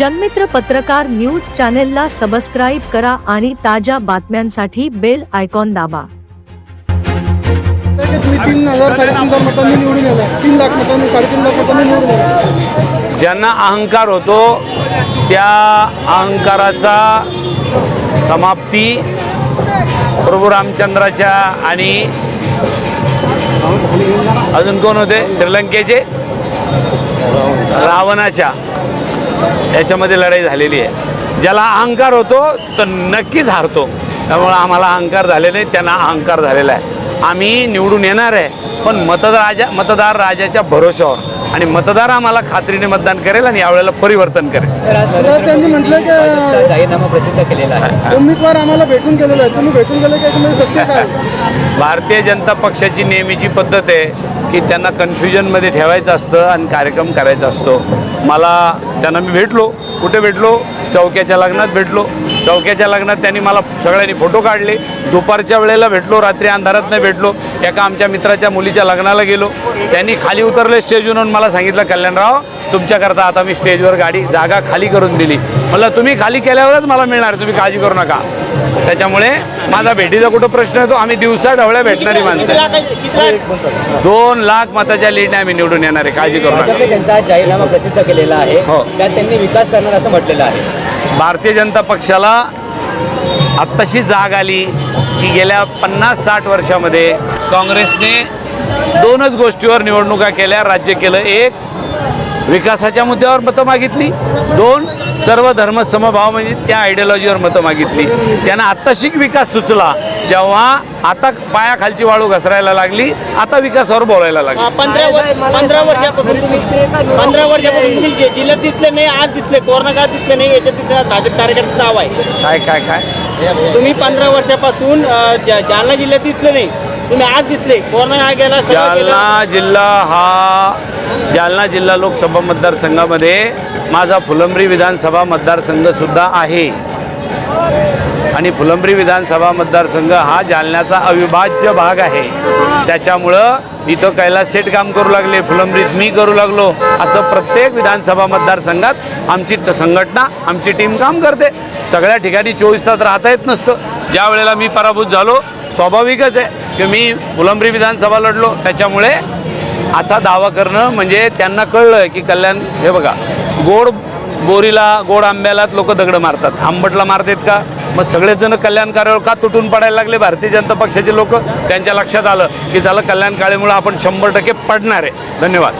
जनमित्र पत्रकार न्यूज चॅनेलला सबस्क्राईब करा आणि ताज्या बातम्यांसाठी बेल आयकॉन दाबा. तीन हजार साडेतीन हजार मतांनी निवडून तीन लाख मतांनी साडेतीन लाख मतांनी निवडून ज्यांना अहंकार होतो त्या अहंकाराचा समाप्ती प्रभू रामचंद्राच्या आणि अजून कोण होते? श्रीलंकेचे? रावणाच्या. याच्यामध्ये लढाई झालेली आहे. ज्याला अहंकार होतो तो नक्कीच हारतो. त्यामुळे आम्हाला अहंकार झालेला नाही त्यांना अहंकार झालेला आहे. आम्ही निवडून येणार आहे पण मतदार राजा मतदार राजाच्या भरोशावर आणि मतदार आम्हाला खात्रीने मतदान करेल आणि यावेळेला परिवर्तन करेल. तर त्यांनी म्हटलं की जाहीरनामा प्रसिद्ध केलेला आहे. उमेदवार आम्हाला भेटून गेलेला आहे. तुम्ही भेटून गेले सत्य काय? भारतीय जनता पक्षाची नेहमीची पद्धत आहे की त्यांना कन्फ्युजनमध्ये ठेवायचं असतं आणि कार्यक्रम करायचा असतो. मला त्यांना मी भेटलो कुठे भेटलो? चौक्याच्या लग्नात भेटलो. चौक्याच्या लग्नात त्यांनी मला सगळ्यांनी फोटो काढले. दुपारच्या वेळेला भेटलो रात्री अंधारात नाही भेटलो. एका आमच्या मित्राच्या मुलीच्या लग्नाला गेलो. त्यांनी खाली उतरले स्टेजवरून मला सांगितलं कल्याणराव तुमच्याकरता आता मी स्टेजवर गाडी जागा खाली करून दिली. म्हणलं तुम्ही खाली केल्यावरच मला मिळणार तुम्ही काळजी करू नका. त्याच्यामुळे माझा भेटीचा कुठं प्रश्न येतो? आम्ही दिवसा ढवळ्या भेटणारी माणसं. दोन लाख मताच्या लीडने आम्ही निवडून येणार आहे. काळजी करू नका. त्यांचा जाहीरनामा प्रसिद्ध केलेला आहे. हो. त्यात त्यांनी विकास करणार असं म्हटलेलं आहे. भारतीय जनता पक्षाला आत्ताशी जाग आली की गेल्या पन्नास साठ वर्षामध्ये काँग्रेसने दोनच गोष्टीवर निवडणुका केल्या. राज्य केलं एक विकासाच्या मुद्द्यावर मतं मागितली. दोन सर्व धर्म समभाव म्हणजे त्या आयडियॉलॉजीवर मतं मागितली. त्यांना आत्ताशी विकास सुचला. जेव्हा आता पायाखालची वाळू घसरायला लागली आता विकासावर बोलायला लागली. पंधरा पंधरा वर्षापासून तुम्ही पंधरा वर्षापासून तुम्ही जिल्ह्यात दिसले नाही आज दिसले कोरोना काळात दिसले नाही याच्यात तिथं भाजप कार्यकर्त्याचं नाव आहे. काय काय काय? तुम्ही पंधरा वर्षापासून जालना जिल्ह्यात दिसले नाही तुम्ही आज दिसले कोरोना गेला सगळं गेलं. जालना जिल्हा हा जालना जिल्हा लोकसभा मतदारसंघामध्ये माझा फुलंब्री विधानसभा मतदारसंघ सुद्धा आहे. आणि फुलंब्री विधानसभा मतदारसंघ हा जालन्याचा अविभाज्य भाग आहे. त्याच्यामुळं इथं कैलास शेठ काम करू लागले फुलंब्रीत मी करू लागलो. असं प्रत्येक विधानसभा मतदारसंघात आमची संघटना आमची टीम काम करते. सगळ्या ठिकाणी चोवीस तास राहता येत नसतं. ज्या वेळेला मी पराभूत झालो स्वाभाविकच आहे की मी फुलंब्री विधानसभा लढलो. त्याच्यामुळे असा दावा करणं म्हणजे त्यांना कळलं की कल्याण हे बघा गोड बोरीला गोड आंब्यालाच लोक दगड मारतात. आंबटला मारतात का? मग सगळेजण कल्याण कार्यावर का तुटून पडायला लागले? भारतीय जनता पक्षाचे लोक त्यांच्या लक्षात आलं की झालं कल्याण काळेमुळे आपण शंभर टक्के पडणार. आहे धन्यवाद.